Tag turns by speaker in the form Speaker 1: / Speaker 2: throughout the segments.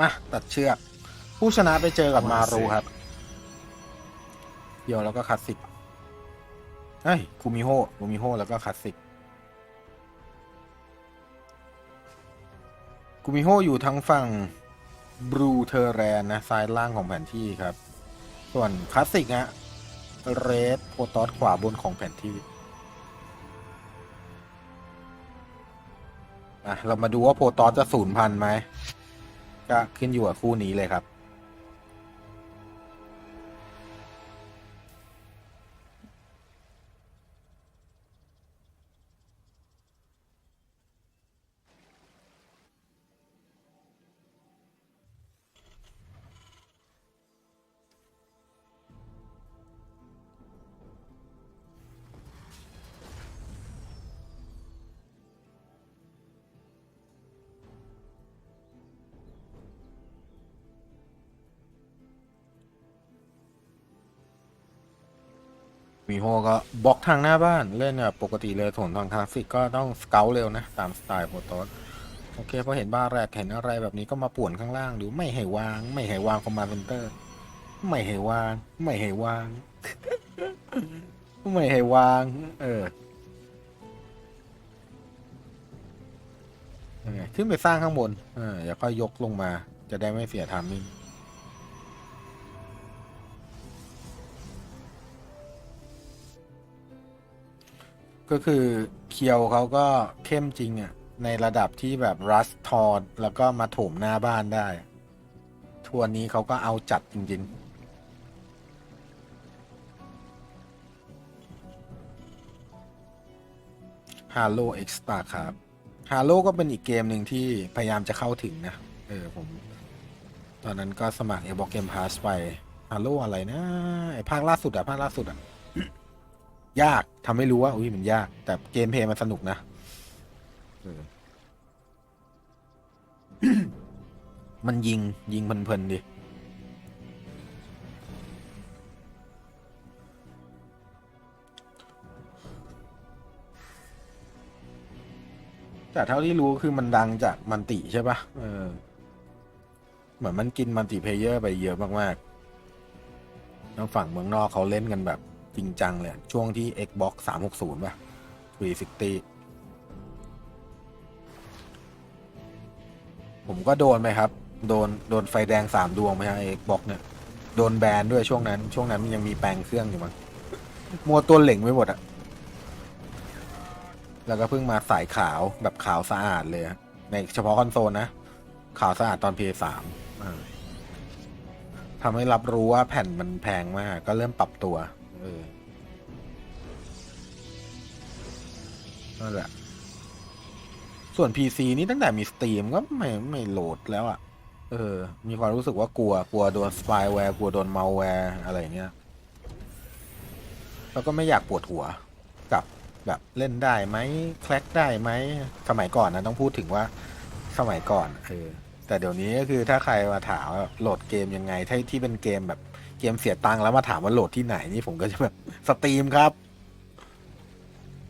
Speaker 1: มาตัดเชือก ผู้ชนะไปเจอกับมารูครับเดียวแล้วก็คลาสสิกเฮ้ยคูมิโฮคูมิโฮแล้วก็คลาสสิกคูมิโฮอยู่ทางฝั่งบรูเทอร์แรนนะซ้ายล่างของแผนที่ครับ ส่วนคลาสสิกฮะเรดโพตอสขวาบนของแผนที่อะเรามาดูว่าโพตอสจะสูญพันธุ์ไหม ก็ขึ้นอยู่กับคู่นี้เลยครับ มีโฮก็บล็อกทางหน้าบ้านเล่นแบบปกติเลยส่วนทางคลาสสิกก็ต้องสเกลเร็วนะ ตามสไตล์โปรโตสโอเคพอเห็นบ้านแรกเห็นอะไรแบบนี้ก็มาป่วนข้างล่างดูไม่ให้วาง ไม่ให้วางคอมมานเซนเตอร์ ไม่ให้วาง ไม่ให้วาง ไม่ให้วาง เออยังไงขึ้นไปสร้างข้างบนเอออย่าค่อยยกลงมา จะได้ไม่เสียทามมิ่ง ก็คือเคียวเขาก็เข้มจริงอะ่ะในระดับที่แบบรัสทอดแล้วก็มาโถมหน้าบ้านได้ ทัวร์นี้เขาก็เอาจัดจริงๆ Halo Extra ครับ Halo ก็เป็นอีกเกมหนึ่งที่พยายามจะเข้าถึงนะ เออผม ตอนนั้นก็สมัคร Xbox Game Pass ไป Halo อะไรนะ ไอภาคล่าสุดอะภาคล่าสุดอะ ยากทำให้รู้ว่าอุ้ยมันยาก แต่เกมเพลย์มันสนุกนะเออ มันยิงยิงเพลินๆดิ แต่เท่าที่รู้คือมันดังจากมันติใช่ปะเออ เหมือนมันกินมันติเพลเยอร์ไปเยอะมากๆทางฝั่งเมืองนอกเขาเล่นกันแบบจ ริงจังเลยช่วงที่ Xbox 360 ป่ะ 360 ผมก็โดนไปครับ โดน โดนไฟแดงสามดวงไปฮะ Xbox เนี่ย โดนแบนด้วยช่วงนั้น ช่วงนั้นมันยังมีแปลงเครื่องอยู่มั้งมัวตัวเหล่งไม่หมดอะแล้วก็เพิ่งมาสายขาวแบบขาวสะอาดเลยในเฉพาะคอนโซลนะ ขาวสะอาดตอน PS3 ทำให้รับรู้ว่าแผ่นมันแพงมาก ก็เริ่มปรับตัว เออนั่นแหละ ส่วน PC นี่ตั้งแต่มีสตรีมก็ไม่ไม่โหลดแล้วอะ่ะ เออ มีความรู้สึกว่ากลัว กลัวโดนสปายแวร์ กลัวโดนมัลแวร์ อะไรเงี้ย แล้วก็ไม่อยากปวดหัวกับแบบเล่นได้ไหมแคลกได้ไหม สมัยก่อนนะต้องพูดถึงว่าสมัยก่อน เออ แต่เดี๋ยวนี้ก็คือถ้าใครมาถามว่าโหลดเกมยังไงที่ที่เป็นเกมแบบ เกมเสียตังค์แล้วมาถามว่าโหลดที่ไหนนี่ผมก็จะแบบสตรีมครับ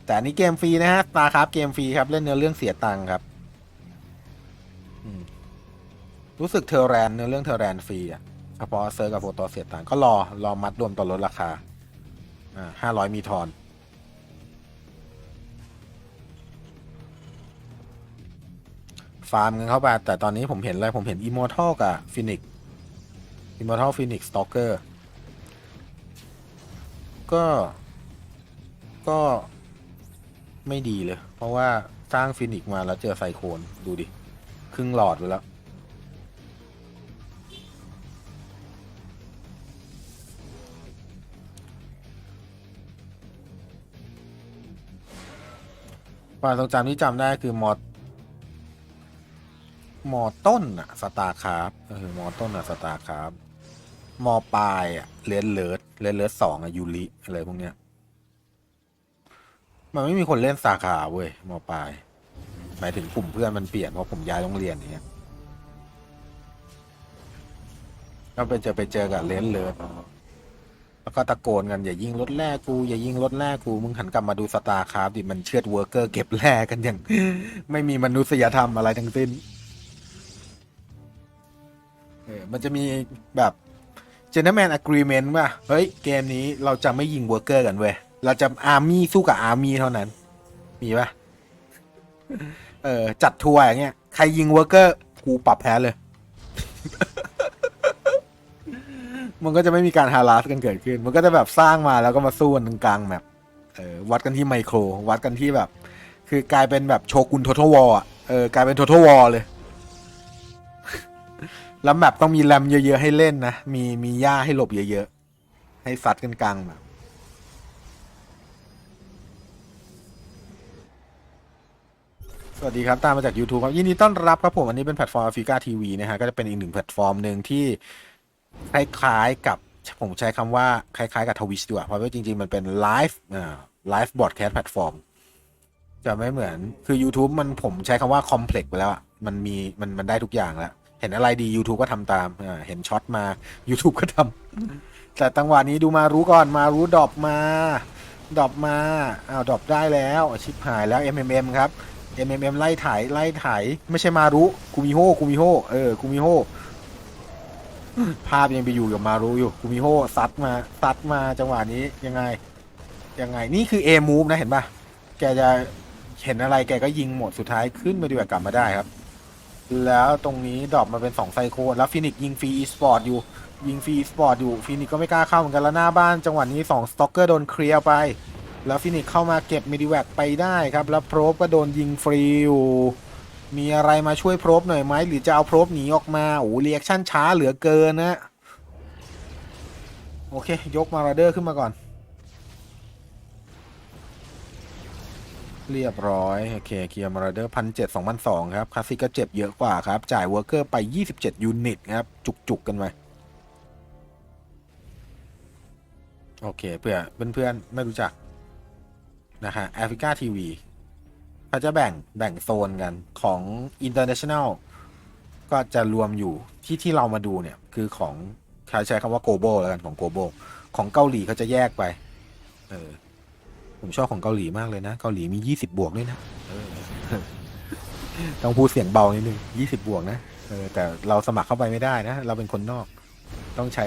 Speaker 1: แต่อันนี้เกมฟรีนะฮะตาครับเกมฟรีครับเล่นเนื้อเรื่องเสียตังค์ครับรู้สึกเทอร์แรนเนื้อเรื่องเทอร์แรนฟรีอะเฉพาะเซิร์กับโฟโตเสียตังค์ก็รอรอมัดรวมต่อลดราคาอ่าห้าร้อยมีทอนฟาร์มกันเข้าไปแต่ตอนนี้ผมเห็นอะไร ผมเห็น Immortal กับ Phoenix Immortal Phoenix Stalker ก็ ก็ไม่ดีเลย เพราะว่าสร้างฟินิกซ์มาแล้วเจอไซโคนดูดิ ครึ่งหลอดไปแล้วความทรงจำที่จำได้คือมอมอต้นอะสตาร์คราฟเออมอต้นอะสตาร์คราฟ มอปลายอะเลนเลิร์ดเลนเลิร์ดสองอะยูริอะไรพวกเนี้ย มันไม่มีคนเล่นสาขาเว้ยมอปลาย หมายถึงกลุ่มเพื่อนมันเปลี่ยนเพราะผมย้ายโรงเรียนอย่างเงี้ยก็ไปเจอไปเจอกับเลนเลิร์ดแล้วก็ตะโกนกันอย่ายิงรถแร่กู อย่ายิงรถแร่กู มึงหันกลับมาดูสตาร์คราฟดิมันเชือดเวิร์กเกอร์เก็บแร่กันอย่าง ไม่มีมนุษยธรรมอะไรทั้งสิ้นเออมันจะมีแบบ gentleman agreement ว่าเฮ้ย เกมนี้เราจะไม่ยิงเวอร์เกอร์กันเว้ย เราจะอาร์มี่สู้กับอาร์มี่เท่านั้น มีปะเออ จัดทัวร์อย่างเงี้ย ใครยิงเวอร์เกอร์กูปรับแพ้เลย มันก็จะไม่มีการฮาราสกันเกิดขึ้น มันก็จะแบบสร้างมาแล้วก็มาสู้กันกลางแมปเออวัดกันที่ไมโคร วัดกันที่แบบ คือกลายเป็นแบบโชกุนท o ทวอลอะเออกลายเป็นท o ทวอลเลย แล้วแมปต้องมีแรมเยอะๆให้เล่นนะ มีมีหญ้าให้หลบเยอะๆ ให้ซัดกันกลางแบบสวัสดีครับ ตามมาจาก YouTube ครับ ยินดีต้อนรับครับผม อันนี้เป็นแพลตฟอร์มฟ r กาทีวีนะฮะ ก็จะเป็นอีกหนึ่งแพลตฟอร์มหนึ่งที่คล้ายๆกับ ผมใช้คำว่า คล้ายๆกับทวิชด้วยเพราะว่าจริงๆ มันเป็นไลฟ์อ่าไลฟ์บอ d แคสต์แพลตฟอร์มจะไม่เหมือนคือ YouTube มันผมใช้คำว่าคอมเพล็กซ์ไปแล้วอะมันมีมันมันได้ทุกอย่างแล้ว เห็นอะไรดี YouTube ก็ทำตามอ่าเห็นช็อตมา YouTube ก็ทำแต่ตังหวะนี้ดูมารู้ก่อนมารู้ดรอปมาดรอปมาอ้าวดรอปได้แล้วชิปหายแล้ว MMM ครับ MMM ไล่ถ่ายไล่ถ่ายไม่ใช่มารู้กูมิโฮกูมิโฮเออกูมิโฮภาพยังไปอยู่กับมารู้อยู่กูมิโฮซัดมาซัดมาจังหวะนี้ยังไง ยังไงนี่คือ A move นะเห็นปะแกจะเห็นอะไรแกก็ยิงหมดสุดท้ายขึ้นมาดีกว่ากลับมาได้ครับ แล้วตรงนี้ดรอปมาเป็น2ไซโคแล้วฟินิกยิงฟรีอีสปอร์ตอยู่ ยิงฟรีอีสปอร์ตอยู่ฟินิกก็ไม่กล้าเข้าเหมือนกันแล้วหน้าบ้านจังหวะนี้2สต็อกเกอร์โดนเคลียร์ไป แล้วฟินิกเข้ามาเก็บมิดิแวกไปได้ครับ แล้วโพรบก็โดนยิงฟรีอยู่มีอะไรมาช่วยโพรบหน่อยไหมหรือจะเอาโพรบหนีออกมาโอ้เรีแอคชั่นช้าเหลือเกินนะโอเค ยกมาราเดอร์ขึ้นมาก่อน เรียบร้อยโอเคเคียร์มาราเดอร์พันเจ็ดสองพันสองครับคลาสสิกก็เจ็บเยอะกว่าครับ จ่ายเวอร์เกอร์ไป27ยูนิตครับ จุกๆกันไปโอเคเพื่อเพื่อนๆไม่รู้จักนะฮะแอฟริกาทีวีเขาจะแบ่งแบ่งโซนกันของ International ก็จะรวมอยู่ที่ที่เรามาดูเนี่ย คือของใช้ใช้คำว่า global แล้วกันของ global ของเกาหลีเขาจะแยกไป เออ ผมชอบของเกาหลีมากเลยนะ เกาหลีมียี่สิบบวกด้วยนะต้องพูดเสียงเบานิดนึงยี่สิบบวกนะเออแต่เราสมัครเข้าไปไม่ได้นะ เราเป็นคนนอก ต้องใช้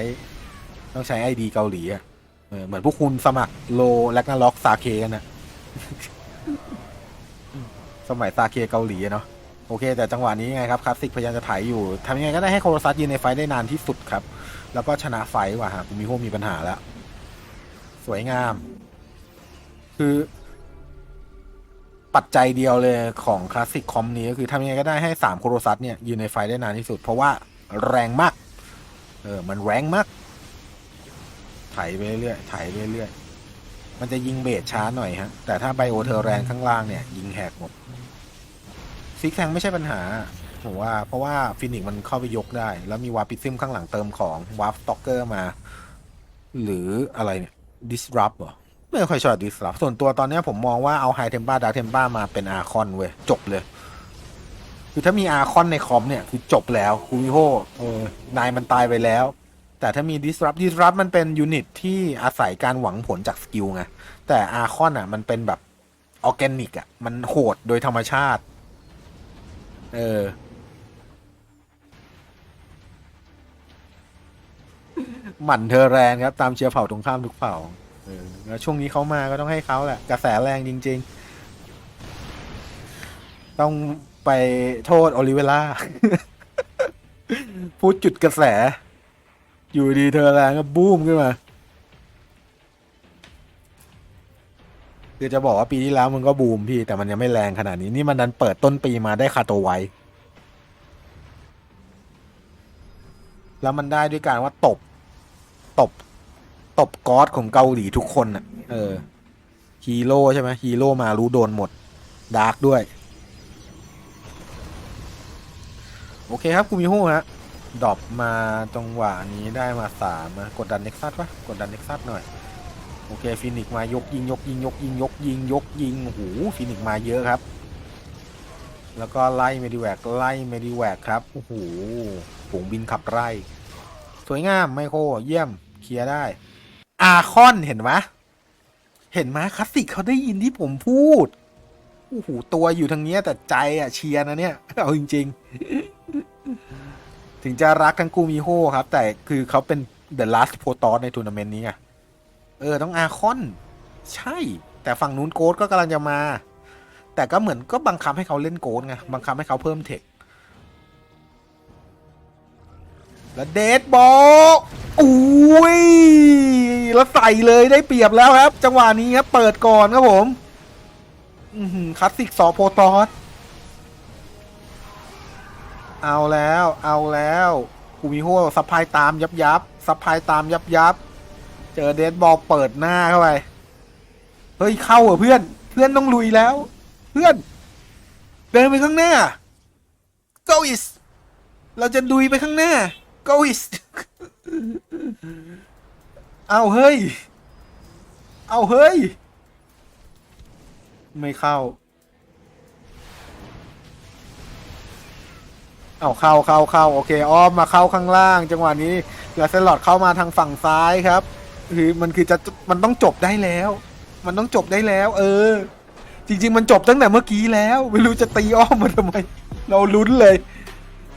Speaker 1: ต้องใช้ไอดีเกาหลีอะเออเหมือนพวกคุณสมัครโลแลกนาล็อกซาเคกันนะสมัยซาเคเกาหลีเนาะโอเค แต่จังหวะนี้ไงครับคลาสสิกพยายามจะถ่ายอยู่ทำยังไงก็ได้ให้โคโรซัสยืนในไฟได้นานที่สุดครับ แล้วก็ชนะไฟว่ะฮะคุณมิโฮมีปัญหาแล้ว สวยงาม คือ ปัจจัยเดียวเลยของคลาสสิกคอมนี้ก็คือทำยังไงก็ได้ให้สามโคโรซัสเนี่ยอยืนในไฟได้นานที่สุด เพราะว่าแรงมาก เออ มันแรงมากไถไปเรื่อยไถไปเรื่อยมันจะยิงเบสช้าหน่อยฮะ แต่ถ้าไบโอเทอร์แรงข้างล่างเนี่ย ยิงแหกหมดซิกแซงไม่ใช่ปัญหาผมว่า เพราะว่าฟินิกมันเข้าไปยกได้ แล้วมีวาร์ปิซึมข้างหลังเติมของวาร์ปต็อกเกอร์มา หรืออะไรเนี่ย disrupt เหรอ ไม่ค่อยชอบดิสลอฟส่วนตัวตอนนี้ผมมองว่าเอาไฮเทม p าดาร์เทม p ามาเป็นอาคอนเว้ยจบเลย คือถ้ามีอาคอนในคอมเนี่ยคือจบแล้วคูมิโฮเออนายมันตายไปแล้ว แต่ถ้ามี disrupt disrupt มันเป็นยูนิตที่อาศัยการหวังผลจากสกิลไงแต่อาคอนอะ มันเป็นแบบออร์แกนิกอะ มันโหดโดยธรรมชาติ เออหมั่นเธอแรงครับ ตามเชียร์เผ่าตรงข้ามทุกเผ่า เออแล้วช่วงนี้เขามาก็ต้องให้เขาแหละ กระแสแรงจริง ๆ ต้องไปโทษโอลิเวล่า พูดจุดกระแส อยู่ดีเธอแรงก็บูมขึ้นมา คือจะบอกว่าปีที่แล้วมันก็บูมพี่ แต่มันยังไม่แรงขนาดนี้ นี่มันดันเปิดต้นปีมาได้คาโตไวแล้วมันได้ด้วยการว่าตบ ตบ ตบกอสของเกาหลีทุกคนอะ เออ ฮีโร่ใช่ไหมฮีโร่มารู้โดนหมด ดาร์กด้วย โอเคครับกูมิโฮฮะดรอปมาตรงหวะนี้ได้มาสามนะกดดันเน็กซัสปะกดดันเน็กซัสหน่อย โอเคฟินิกมายกยิงยกยิงยกยิงยกยิงยกยิงโอ้โหฟินิกมาเยอะครับ แล้วก็ไล่เมดิแวกไล่เมดิแวกครับโอ้โหฝูงบินขับไล่สวยงามไมโครเยี่ยมเคลียร์ได้ อาคอนเห็นไหมเห็นไหมคลาสสิกเขาได้ยินที่ผมพูดโอ้โหตัวอยู่ทางเนี้ย แต่ใจอะเชียร์นะเนี่ย เอาจริง ๆ ถึงจะรักทั้งกูมิโฮครับ แต่คือเขาเป็น the last p r o t o s ในทัวร์นาเมนต์นี้ไงเออ ต้องอาคอน ใช่ แต่ฝั่งนู้นโกดก็กำลังจะมา แต่ก็เหมือนก็บังคับให้เขาเล่นโกดไงบังคับให้เขาเพิ่มเทค แล้วเดดบอลอุ้ยแล้วใส่เลยได้เปรียบแล้วครับ จังหวะนี้ครับเปิดก่อนครับผมอือหือคลาสสิกสอโพตอสเอาแล้วเอาแล้วกูมิโฮซัพพายตามยับยับซัพพายตามยับยับเจอเดดบอลเปิดหน้าเข้าไปเฮ้ยเข้าเหรอเพื่อน เพื่อนต้องลุยแล้ว เพื่อน เดินไปข้างหน้า go is เราจะดุยไปข้างหน้า go is เอาเฮ้ย เอาเฮ้ย ไม่เข้า เอาเข้าเข้าเข้าโอเคอ้อมมาเข้าข้างล่าง จังหวะนี้แล้วเซลอดเข้ามาทางฝั่งซ้ายครับ คือมันคือจะมันต้องจบได้แล้ว มันต้องจบได้แล้ว เออ จริง ๆ มันจบตั้งแต่เมื่อกี้แล้ว ไม่รู้จะตีอ้อมมาทำไม เราลุ้นเลย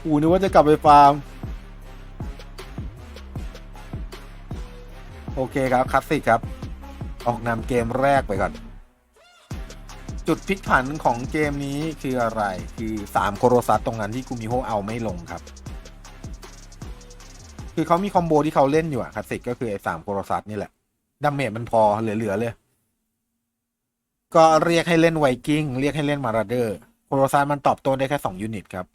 Speaker 1: อูนึกว่าจะกลับไปฟาร์ม โอเคครับคลาสสิกครับ ออกนำเกมแรกไปก่อน จุดพลิกผันของเกมนี้คืออะไรคือ 3 โคโรซัสตรงนั้นที่กูมิโฮเอาไม่ลงครับ คือเขามีคอมโบที่เขาเล่นอยู่อะคลาสสิกก็คือไอ้สามโคโรซัสนี่แหละดาเมจมันพอเหลือๆเลย ก็เรียกให้เล่นไวกิ้งเรียกให้เล่นมาราเดอร์โคโรซัสมันตอบโต้ได้แค่ 2 ยูนิตครับ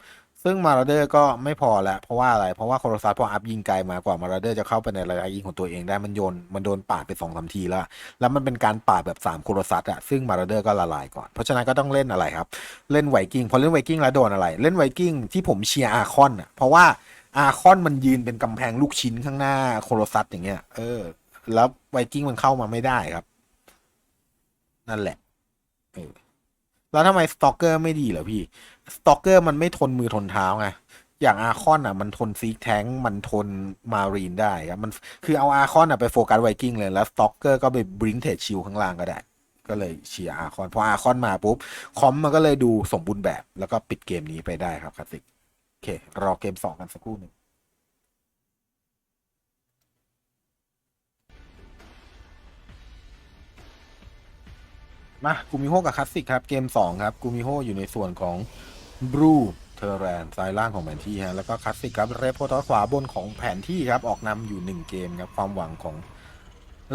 Speaker 1: ซึ่งมาราเดอร์ก็ไม่พอแล้วเพราะว่าอะไร เพราะว่าโคโรซัสพออัพยิงไกลมากว่ามาราเดอร์จะเข้าไปในระยะยิงของตัวเองได้มันโยนมันโดนปาดไปสองสามทีแล้ว แล้วมันเป็นการปาดแบบ3โคโรซัสอะซึ่งมาราเดอร์ก็ละลายก่อน เพราะฉะนั้นก็ต้องเล่นอะไรครับ เล่นไวกิ้งพอเล่นไวกิ้งแล้วโดนอะไร เล่นไวกิ้งที่ผมเชียร์อาคอนอะเพราะว่าอาคอนมันยืนเป็นกำแพงลูกชิ้นข้างหน้าโคโรซัสอย่างเงี้ยเออ แล้วไวกิ้งมันเข้ามาไม่ได้ครับ นั่นแหละเออ แล้วทำไมสตอกเกอร์ไม่ดีเหรอพี่สตอกเกอร์มันไม่ทนมือทนเท้าไงอย่างอาคอนอะมันทนซีกแทงมันทนมารีนได้ครับมันคือเอาอาคอนอะไปโฟกัสไวกิ้งเลยแล้วสตอกเกอร์ก็ไปบริงเท e ชิลข้างล่างก็ได้ ก็เลยเชียร์อาคอนพออาคอนมาปุ๊บ คอมมันก็เลยดูสมบูรณ์แบบ แล้วก็ปิดเกมนี้ไปได้ครับคลาสสิกโอเค รอเกมสองกันสักครู่หนึ่ง มากูมิโฮกับคลาสสิกครับ เกม 2 ครับกูมิโฮอยู่ในส่วนของบรูเทอร์แรนซ้ายล่างของแผนที่ฮะแล้วก็คลาสสิกครับเรโพตอขวาบนของแผนที่ครับ ออกนำอยู่ 1 เกมครับ ความหวังของ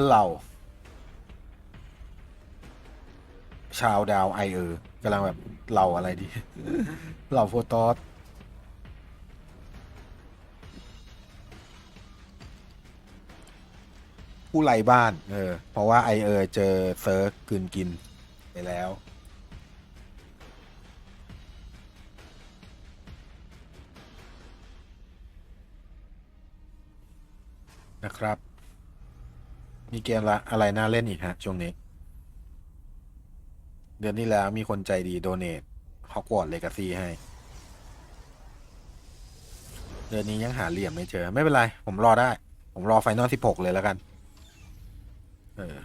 Speaker 1: เราชาวดาวไอเออร์กำลังแบบเราอะไรดี เราโฟตอสผู้ไร้บ้าน เออ เพราะว่าไอเออร์เจอเซิร์ฟกลืนกิน ไปแล้ว นะครับ มีเกมละอะไรน่าเล่นอีกฮะ ช่วงนี้ เดือนที่แล้วมีคนใจดีโดเนทฮอกวอตเลกาซีให้ เดือนนี้ยังหาเหลี่ยมไม่เจอ ไม่เป็นไร ผมรอได้ ผมรอไฟนอลสิบหกเลยแล้วกัน เออ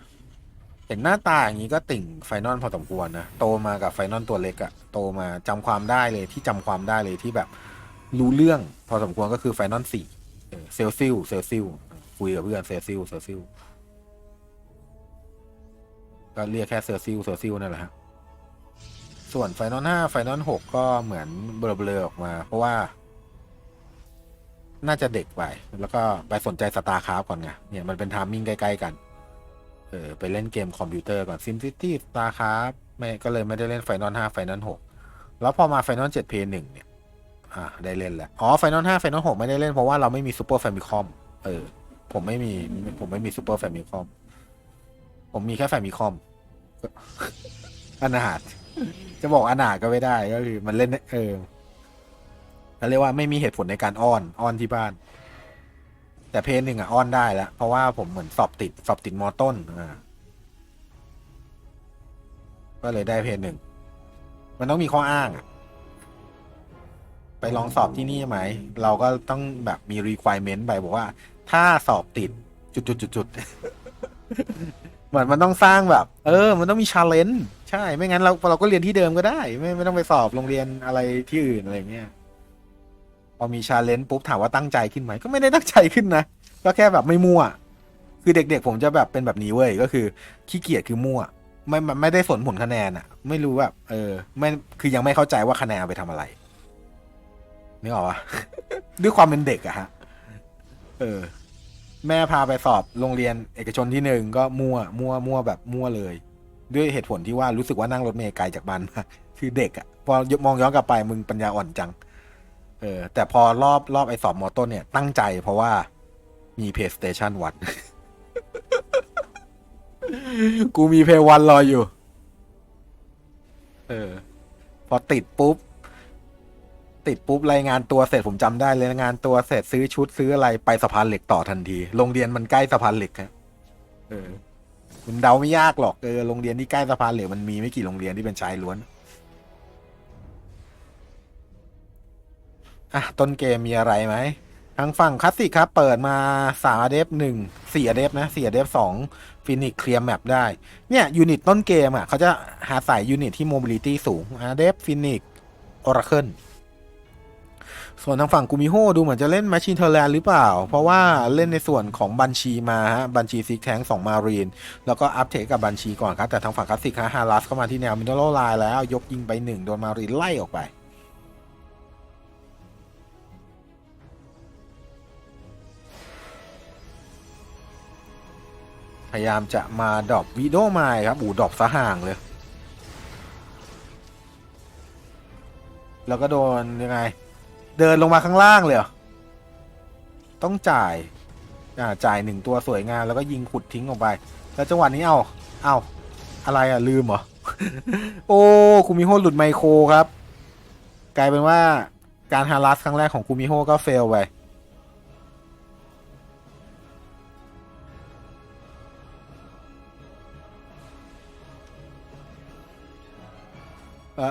Speaker 1: เห็นหน้าตาอย่างนี้ก็ติ่งไฟนอลพอสมควรนะ โตมากับไฟนอลตัวเล็กอะโตมาจำความได้เลยที่จำความได้เลยที่แบบรู้เรื่องพอสมควรก็คือไฟนอลสี่เออเซลซิลเซลซิลคุยกับเพื่อนเซลซิลเซลซิลก็เรียกแค่เซลซิลเซลซิลนั่นแหละฮะ ส่วนไฟนอลห้าไฟนอลหกก็เหมือนเบลอๆออกมา เพราะว่า น่าจะเด็กไป แล้วก็ไปสนใจสตาร์คราฟก่อนไง เนี่ยมันเป็นทามมิ่งใกล้ ๆ กัน เออไปเล่นเกมคอมพิวเตอร์ก่อน Sim City StarCraft ไม่ก็เลยไม่ได้เล่น Final 5 Final 6แล้วพอมา Final 7 P 1เพย์หนึ่งเนี่ย อ่า ได้เล่นแล้วอ๋อ Final 5 Final 6ไม่ได้เล่นเพราะว่าเราไม่มี Super Famicom เออ ผมไม่มี ผมไม่มี Super Famicom ผมมีแค่ Famicom อนาถจะบอกอนาถก็ไม่ได้ก็คือมันเล่น เออเขาเรียกว่าไม่มีเหตุผลในการอ้อน อ้อนที่บ้าน แต่เพนหนึ่งอะอ้อนได้แล้ว เพราะว่าผมเหมือนสอบติดสอบติดมอต้นอ่าก็เลยได้เพนหนึ่งมันต้องมีข้ออ้างอะไปลองสอบที่นี่ไหม เราก็ต้องแบบมี requirement ไปบอกว่า ถ้าสอบติดจุดจุดจุดจุดเหมือนมันต้องสร้างแบบ เออ มันต้องมี challenge ใช่ ไม่งั้นเราเราก็เรียนที่เดิมก็ได้ ไม่ไม่ต้องไปสอบโรงเรียนอะไรที่อื่นอะไรเงี้ย พอมีชาเลนจ์ปุ๊บถามว่าตั้งใจขึ้นไหมก็ไม่ได้ตั้งใจขึ้นนะก็แค่แบบไม่มั่ว คือเด็ก ๆ ผมจะแบบเป็นแบบนี้เว้ยก็คือขี้เกียจคือมั่วไม่ไม่ได้สนผลคะแนนอะไม่รู้แบบเออไม่คือยังไม่เข้าใจว่าคะแนนเอาไปทำอะไรนึกออกปะด้วยความเป็นเด็กอะฮะเออ แม่พาไปสอบโรงเรียนเอกชนที่หนึ่งก็มั่ว มั่วมั่วแบบมั่วเลย ด้วยเหตุผลที่ว่ารู้สึกว่านั่งรถเมล์ไกลจากบ้านมากคือเด็กอะพอมองย้อนกลับไปมึงปัญญาอ่อนจัง เออ แต่พอรอบรอบไอสอบมอต้นเนี่ย ตั้งใจเพราะว่ามี PlayStation วัด กูมีเพย์วันรออยู่ เออ พอติดปุ๊บ ติดปุ๊บ รายงานตัวเสร็จผมจำได้เลยรายงานตัวเสร็จซื้อชุดซื้ออะไรไปสะพานเหล็กต่อทันที โรงเรียนมันใกล้สะพานเหล็กครับเออมันเดาไม่ยากหรอกเออโรงเรียนที่ใกล้สะพานเหล็กมันมีไม่กี่โรงเรียนที่เป็นชายล้วน อะ ต้นเกมมีอะไรไหมทางฝั่งคลาสสิกครับ เปิดมาสามอเดฟหนึ่งสี่อเดฟนะสี่อเดฟสองฟินิกเคลียร์แมปได้ เนี่ยยูนิตต้นเกมอะเขาจะหาใส่ยูนิตที่โมบิลิตี้สูงอเดฟฟินิกออราเคิลส่วนทางฝั่งกูมิโฮดูเหมือนจะเล่น m มชชีนเทอร์แลนหรือเปล่า เพราะว่าเล่นในส่วนของบัญชีมาฮะบัญชีซิกแทงสองมารีน แล้วก็อัปเทคกับบัญชีก่อนครับ แต่ทางฝั่งคลาสสิกฮะฮารัสเข้ามาที่แนวมิดเดิลไลน์แล้ว ยกยิงไปหนึ่งโดนมารีนไล่ออกไป พยายามจะมาดรอปวีโดไมล์ครับอูดรอปซะห่างเลย แล้วก็โดนยังไง เดินลงมาข้างล่างเลยต้องจ่ายอ่าจ่ายหนึ่งตัวสวยงามแล้วก็ยิงขุดทิ้งออกไป แล้วจังหวะนี้เอาเอาอะไรอะ ลืมเหรอ โอ้คูมิโฮหลุดไมโครครับ กลายเป็นว่าการฮารัสครั้งแรกของคูมิโฮก็เฟลไป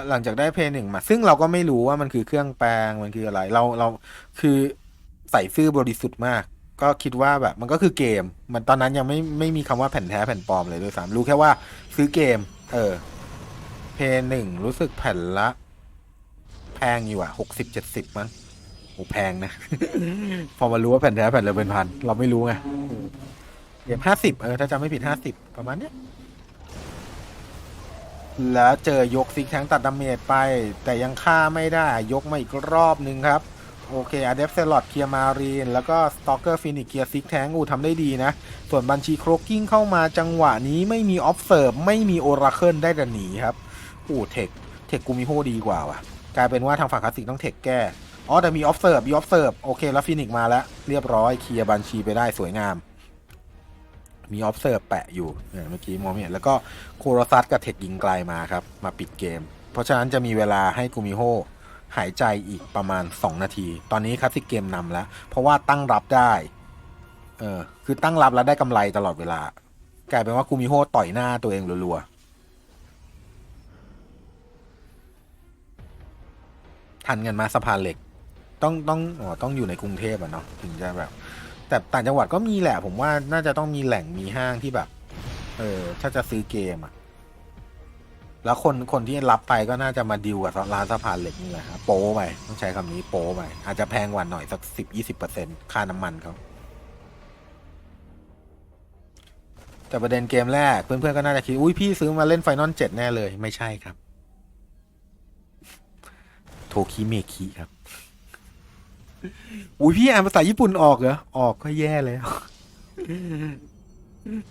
Speaker 1: หลังจากได้เพย์หนึ่งมา ซึ่งเราก็ไม่รู้ว่ามันคือเครื่องแปลงมันคืออะไร เราเราคือใส่ซื่อบริสุทธิ์มาก ก็คิดว่าแบบมันก็คือเกม มันตอนนั้นยังไม่ไม่มีคำว่าแผ่นแท้แผ่นปลอมเลยด้วยซ้ำรู้แค่ว่าซื้อเกม เออ เพย์หนึ่งรู้สึกแผ่นละ แพงอยู่อะหกสิบเจ็ดสิบมั้งโอ้แพงนะ พอมารู้ว่าแผ่นแท้แผ่นเละเป็นพัน เราไม่รู้ไงเกมห้าสิบเออถ้าจำไม่ผิดห้าสิบประมาณเนี้ย แล้วเจอยกซิกแทงตัดดาเมจไป แต่ยังฆ่าไม่ได้ยกมาอีกรอบหนึ่งครับ โอเคอ d เดฟเซลอดเคลียร์มารีน แล้วก็สตอกเกอร์ฟินิกเคลียร์ซิกแทงอูทำได้ดีนะ ส่วนบัญชีโครกกิ้งเข้ามาจังหวะนี้ไม่มีออฟเซิร์ฟไม่มีโอราเคิลได้แต่หนีครับอูเทคเทคกูมิโฮดีกว่าว่ะ กลายเป็นว่าทางฝั่งคลาสสิกต้องเทคแก้อ๋อแต่มีออฟเซิร์ฟมีออฟเซิร์ฟโอเคแล้วฟินิกมาแล้วเรียบร้อยเคลียร์บัญชีไปได้สวยงาม มีออฟเซิร์แปะอยู่เนี่ยเมื่อกี้มองเห็นแล้วก็โคโรซัสกับเทคยิงไกลมาครับ มาปิดเกม เพราะฉะนั้นจะมีเวลาให้กูมิโฮหายใจอีกประมาณ 2 นาที ตอนนี้คลาสสิกเกมนำแล้ว เพราะว่าตั้งรับได้เออคือตั้งรับแล้วได้กำไรตลอดเวลา กลายเป็นว่ากูมิโฮต่อยหน้าตัวเองรัวๆทันกันมาสะพานเหล็ก ต้องต้องอ๋อต้องอยู่ในกรุงเทพอะเนาะถึงจะแบบ แต่ต่างจังหวัดก็มีแหละ ผมว่าน่าจะต้องมีแหล่งมีห้างที่แบบ เออ ถ้าจะซื้อเกมอะแล้วคนคนที่รับไปก็น่าจะมาดิวกับร้านสะพานเหล็กนี่แหละครับโป้ไปต้องใช้คำนี้โป้ไปอาจจะแพงกว่าหน่อยสักสิบยี่สิบเปอร์เซ็นค่าน้ำมันเขาแต่ประเด็นเกมแรกเพื่อนๆก็น่าจะคิด อุ้ยพี่ซื้อมาเล่นไฟนอลเจ็ดแน่เลย ไม่ใช่ครับ โทคิเมคิครับ อุ้ยพี่อ่านภาษาญี่ปุ่นออกเหรอ ออกก็แย่แล้ว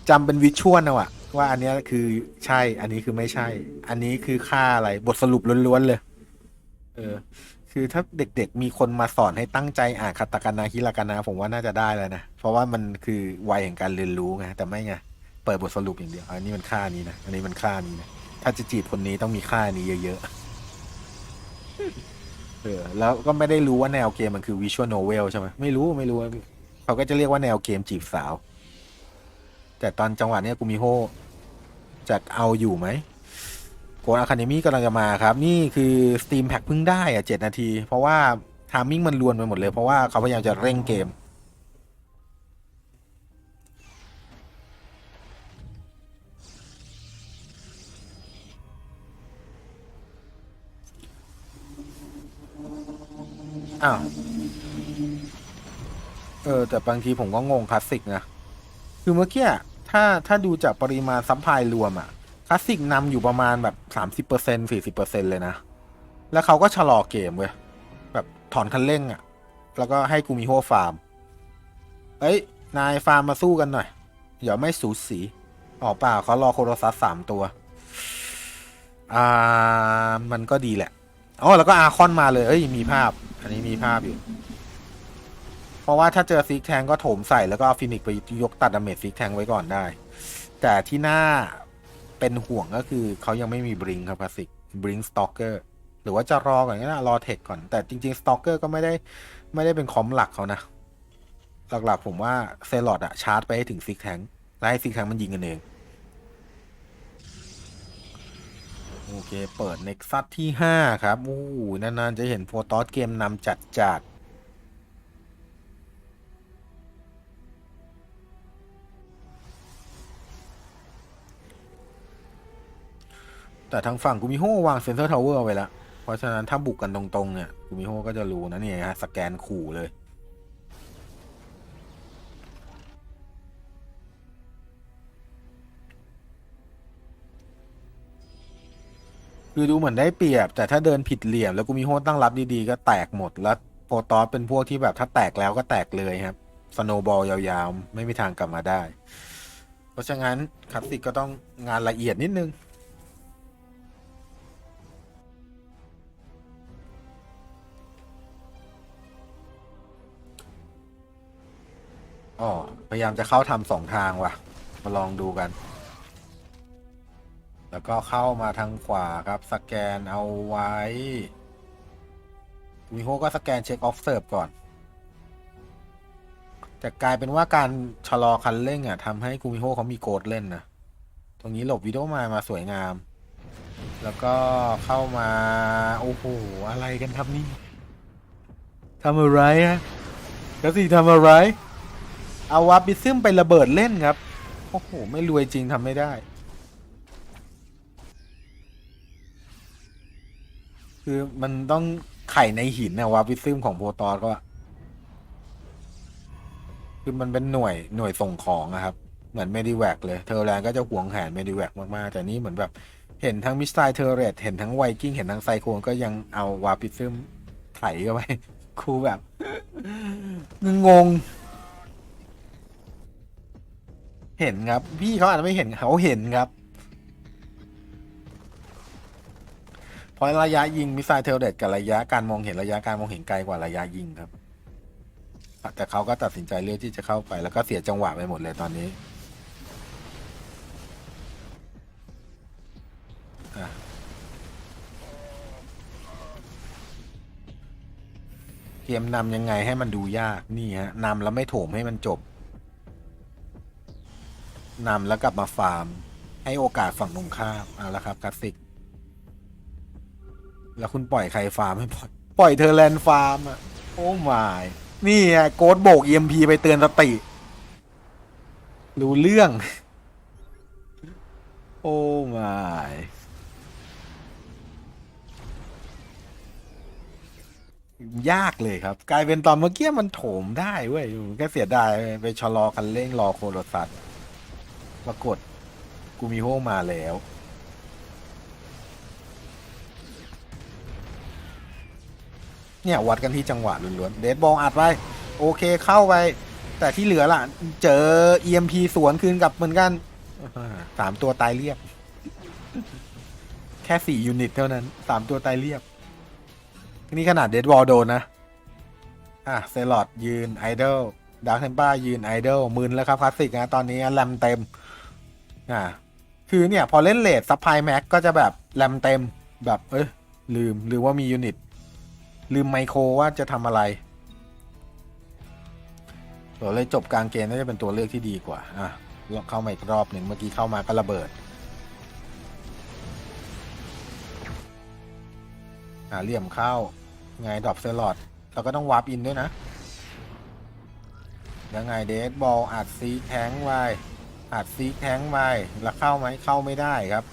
Speaker 1: จำเป็นวิชวลนะวะว่าอันเนี้ยคือใช่ อันนี้คือไม่ใช่ อันนี้คือค่าอะไร บทสรุปล้วนๆเลย เออ คือถ้าเด็กๆมีคนมาสอนให้ตั้งใจอ่านคาตาคานาฮิรากานาผมว่าน่าจะได้แล้วนะ เพราะว่ามันคือวัยแห่งการเรียนรู้ไง แต่ไม่ไง เปิดบทสรุปอย่างเดียว อันนี้มันค่านี้นะ อันนี้มันค่านี้นะ ถ้าจะจีบคนนี้ต้องมีค่านี้เยอะๆ เออแล้วก็ไม่ได้รู้ว่าแนวเกมมันคือวิชวลโนเวลใช่ไหมไม่รู้ไม่รู้ เขาก็จะเรียกว่าแนวเกมจีบสาว แต่ตอนจังหวะเนี้ยกูมิโฮจะเอาอยู่ไหมโกนอะคาเดมี่กำลังจะมาครับ นี่คือสตีมแพ็กเพิ่งได้อะเจ็ดนาที เพราะว่าทามมิ่งมันลวนไปหมดเลย เพราะว่าเขาพยายามจะเร่งเกม อ้าว เออ แต่บางทีผมก็งงคลาสสิกนะ คือเมื่อกี้ถ้าถ้าดูจากปริมาณซัพพลายรวมอะคลาสสิกนำอยู่ประมาณแบบสามสิบเปอร์เซ็นสี่สิบเปอร์เซ็นเลยนะ แล้วเขาก็ชะลอเกมเว้ย แบบถอนคันเร่งอะแล้วก็ให้กูมิโฮฟาร์ม เอ้ย นายฟาร์มมาสู้กันหน่อย เดี๋ยวไม่สูสีออกเปล่าเขารอโคโรซัสสามตัว อ่า มันก็ดีแหละ อ๋อแล้วก็อาคอนมาเลยเอ้ยมีภาพ อันนี้มีภาพอยู่ เพราะว่าถ้าเจอซิกแทงก็โถมใส่แล้วก็เอาฟินิกไปยกตัดดาเมจซิกแทงไว้ก่อนได้ แต่ที่หน่าเป็นห่วงก็คือเขายังไม่มีบริงครับคลาสิกบริงสตอกเกอร์หรือว่าจะรอก่อนก็ได้รอเทคก่อน แต่จริงๆสตอกเกอร์ก็ไม่ได้ไม่ได้เป็นคอมหลักเขานะ หลักๆผมว่าเซลอดอะชาร์จไปให้ถึงซิกแทงแล้วให้ซิกแทงมันยิงกันเอง โอเค เปิดเน็กซัสที่ 5 ครับ อู้นาน ๆ จะเห็นโฟตอสเกมนำจัดจัดแต่ทางฝั่งกูมิโฮวางเซนเซอร์ทาวเวอร์ไว้แล้ว เพราะฉะนั้นถ้าบุกกันตรง ๆ เนี่ยกูมิโฮก็จะรู้นะเนี่ยฮะ สแกนขู่เลย คือดูเหมือนได้เปรียบ แต่ถ้าเดินผิดเหลี่ยม แล้วกูมีโฮตั้งรับดีๆ ก็แตกหมดแล้วโปรตอสเป็นพวกที่แบบถ้าแตกแล้วก็แตกเลยครับสโนบอลยาวๆ ไม่มีทางกลับมาได้ เพราะฉะนั้นคลาสสิกก็ต้องงานละเอียดนิดนึงอ๋อพยายามจะเข้าทำสองทางว่ะ มาลองดูกัน แล้วก็เข้ามาทางขวาครับ สแกนเอาไว้วิโฮก็สแกนเช็คออฟเซิร์ฟก่อน แต่กลายเป็นว่าการชะลอคันเร่งอะทำให้กูมิโฮเขามีโกดเล่นนะ ตรงนี้หลบวิดีโอมามาสวยงาม แล้วก็เข้ามา โอ้โห อะไรกันครับนี่ทำอะไรฮะกสิทำอะไร เอาวับบิซึมไประเบิดเล่นครับ โอ้โห ไม่รวยจริงทำไม่ได้ คือมันต้องไข่ในหินนะวาวิซึมของโพตอสก็อะคือมันเป็นหน่วยหน่วยส่งของนะครับ เหมือนเมดิแวกเลย เทอร์แลนก็จะหวงแหนเมดิแวกมาก ๆ แต่นี่เหมือนแบบ เห็นทั้งมิสไซเทอร์เรตเห็นทั้งไวกิ้ง เห็นทั้งไซโคนก็ยังเอาวาปิซึมไถเข้าไปครูแบบ งง เห็นครับ พี่เขาอาจจะไม่เห็นเขาเห็นครับ ราะระยะยิงมิสไซล์เทลเดตกับระยะการมองเห็นระยะการมองเห็นไกลกว่าระยะยิงครับ แต่เขาก็ตัดสินใจเลือกที่จะเข้าไป แล้วก็เสียจังหวะไปหมดเลยตอนนี้อะเกมนำยังไงให้มันดูยากนี่ฮะนำแล้วไม่โถมให้มันจบนำแล้วกลับมาฟาร์ม ให้โอกาสฝั่งตรงข้ามเอาละครับคลาสสิก แล้วคุณปล่อยใครฟาร์มให้ปล่อยปล่อยเธอแลนฟาร์มอะ โอ้มายนี่ไงโกดโบก EMP ไปเตือนสติ รู้เรื่อง โอ้มายยากเลยครับ กลายเป็นตอนเมื่อกี้มันโถมได้เว้ยแค่เสียดายไปชะลอคันเร่งรอโคโรซัสปรากฏ กูมีโฮมาแล้ว เนี่ยวัดกันที่จังหวะล้วนๆเดดบอลอัดไปโอเคเข้าไป แต่ที่เหลือล่ะ เจอ EMP สวนคืนกับเหมือนกันสามตัวตายเรียบ แค่สี่ยูนิตเท่านั้นสามตัวตายเรียบ นี่ขนาดเดดบอลโดนนะ อะเซลอดยืนไอดอลดาร์คเทมป้ายืนไอดอลมึนแล้วครับคลาสสิกนะตอนนี้แรมเต็ม อ่า คือเนี่ย พอเล่นเลดซัพพลายแม็กก็จะแบบแรมเต็มแบบ เอ้ยลืม หรือว่ามียูนิต ลืมไมโครว่าจะทำอะไรเราเลยจบกลางเกมน่าจะเป็นตัวเลือกที่ดีกว่า อะเข้ามาอีกรอบหนึ่งเมื่อกี้เข้ามาก็ระเบิดหาเหลี่ยมเข้า ไงดรอปเซลอดเราก็ต้องวาร์ปอินด้วยนะยังไงเดสบอลอัดซีแทงไว้อัดซีแทงไว้แล้วเข้าไหมเข้าไม่ได้ครับ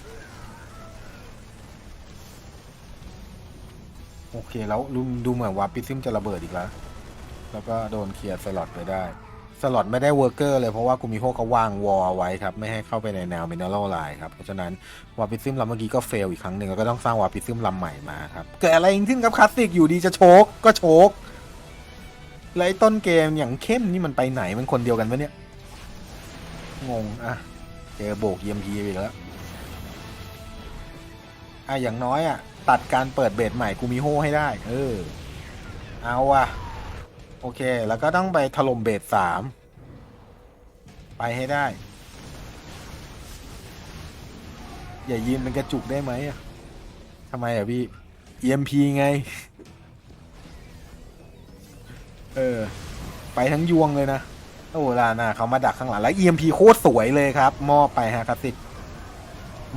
Speaker 1: โอเคแล้วดูเหมือนว่าปิซิมจะระเบิดอีกแล้ว แล้วก็โดนเคลียร์สล็อตไปได้ สล็อตไม่ได้เวอร์เกอร์เลยเพราะว่ากูมีโฮเขาวางวอลไว้ครับ ไม่ให้เข้าไปในแนวมินเนอรัลไลน์ครับ เพราะฉะนั้นวาปิซึมลำเมื่อกี้ก็เฟลอีกครั้งหนึ่งแล้วก็ต้องสร้างวาปิซึมลำใหม่มาครับ เกิดอะไรขึ้นครับคลาสสิกอยู่ดีจะโชกก็โชกแล้วไอ้ต้นเกมอย่างเข้มนี่มันไปไหนมันคนเดียวกันปะเนี่ย งงอะเจอโบกเยี่ยมพีไปอีกแล้ว อะอย่างน้อยอะ ตัดการเปิดเบสใหม่กูมีโฮให้ได้ เออ เอาอะ โอเค แล้วก็ต้องไปถล่มเบสสามไปให้ได้ อย่ายืนเป็นกระจุกได้ไหมอะทำไมอะพี่ EMP ไง เออ ไปทั้งยวงเลยนะ โอ้ลาน่าเขามาดักข้างหลัง แล้ว EMP โคตรสวยเลยครับ มอบไปฮะคลาสสิก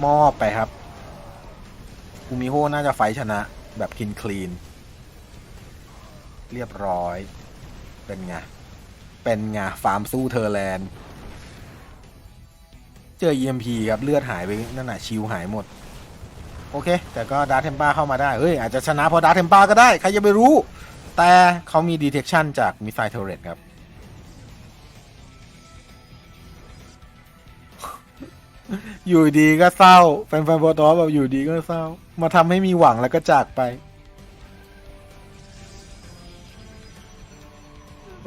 Speaker 1: มอบไปครับ คูมิโฮน่าจะไฟชนะแบบคินคลีน เรียบร้อย เป็นไง เป็นไง ฟาร์มสู้เทอร์แลนด์ เจอ EMP ครับ เลือดหายไปนั่นน่ะ ชิวหายหมด โอเค แต่ก็ดาร์เทมป้าเข้ามาได้ เฮ้ย อาจจะชนะเพราะดาร์เทมป้าก็ได้ ใครจะไปรู้ แต่เขามี detection จากมิสไซล์เทอร์เรตครับ อยู่ดีก็เศร้าแฟนๆบอตอแบบอยู่ดีก็เศร้า มาทำให้มีหวังแล้วก็จากไป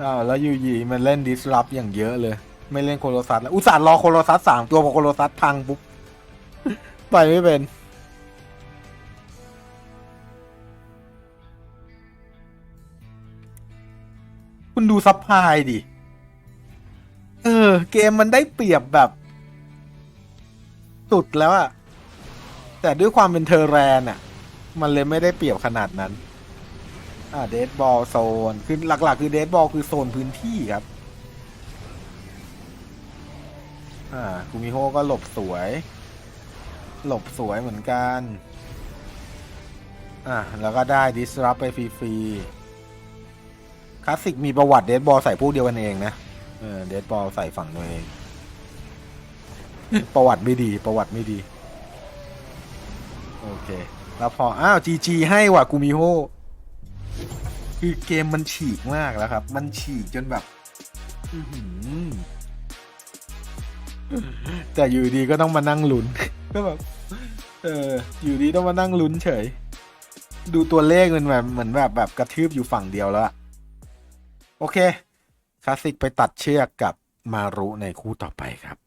Speaker 1: อ้าวแล้วอยู่ยีมันเล่นดิสรับอย่างเยอะเลย ไม่เล่นโคโลซัสแล้วอุตส่าห์รอโคโลซัสสามตัวพอโคโลซัสพังปุ๊บ ไปไม่เป็น คุณดูซับพลายดิ เออ เกมมันได้เปรียบแบบ สุดแล้วอะแต่ด้วยความเป็นเทอร์แรนอะมันเลยไม่ได้เปรียบขนาดนั้น อ่าเดดบอลโซน คือหลักๆ คือเดดบอลคือโซนพื้นที่ครับ อ่าคูมิโฮก็หลบสวย หลบสวยเหมือนกัน อ่าแล้วก็ได้ดิสรับไปฟรีๆคลาสสิกมีประวัติเดดบอลใส่พวกเดียวกันเองนะ เออเดดบอลใส่ฝั่งตัวเอง ประวัติไม่ดีประวัติไม่ดี โอเค แล้วพอ อ้าวจีจีให้ว่ะกูมิโฮคือเกมมันฉีกมากแล้วครับ มันฉีกจนแบบแต่อยู่ดีก็ต้องมานั่งลุ้นก็แบบเออ อยู่ดีต้องมานั่งลุ้นเฉย ดูตัวเลขมันแบบเหมือนแบบแบบกระทืบอยู่ฝั่งเดียวแล้วอะโอเค คลาสสิกไปตัดเชือกกับมารุในคู่ต่อไปครับ